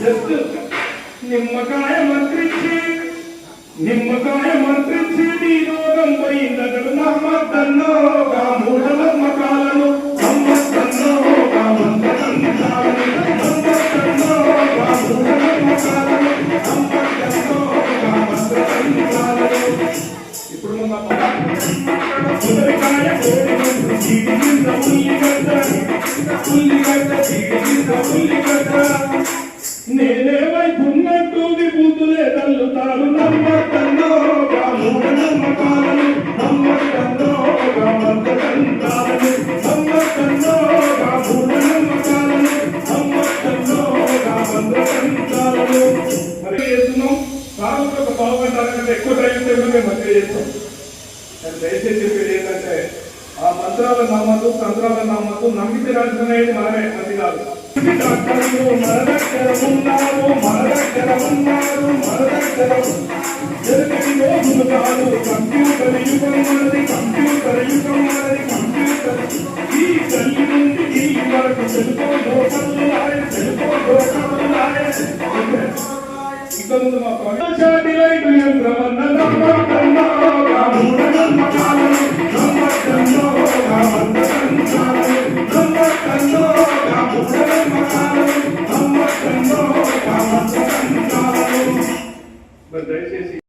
Just నిమ్మకాయ మంత్రించి నిమ్మకాయ మంత్రించి నీ రోగం పోయిందగడు నమ్మద్దన్నో మూఢ నమ్మకాలను నమ్మద్దన్నో గా మంత్రతంత్రాలను ఉల్లిగడ్డ చీటి కింద ఉల్లిగడ్డ నేనేమైపున్నట్టు విభూతులే తల్లుతారు నమ్మకన్నో మూఢ నమ్మకాలను నమ్మకన్నో మంత్రతంత్రాలను నమ్మకన్నో మూఢ నమ్మకాలను నమ్మకన్నో మంత్రతంత్రాలను మరి చేస్తున్నాం కాకపోతే ఒక పావు గంట అరగంట ఎక్కువ టైం టేబుల్ మేము మంచిగా చేస్తాం దయచేసి చెప్పేది ఆ మంత్రాలను నమ్మద్దు తంత్రాలను నమ్మద్దు నమ్మితే రాజుకునేది మనమే అది కాదు. డాక్టర్లు మన దగ్గర ఉన్నారు రోజులు కాదు కంప్యూటర్ యుగం మనది కంప్యూటర్ యుగం మనది కంప్యూటర్ ఈ తల్లి నుండి ఈ వరకు తెలుపో దోషములు ఆయన తెలుపో దోషములు ఆయన ఇక ముందు మా ప్రవేశాటి Representantes é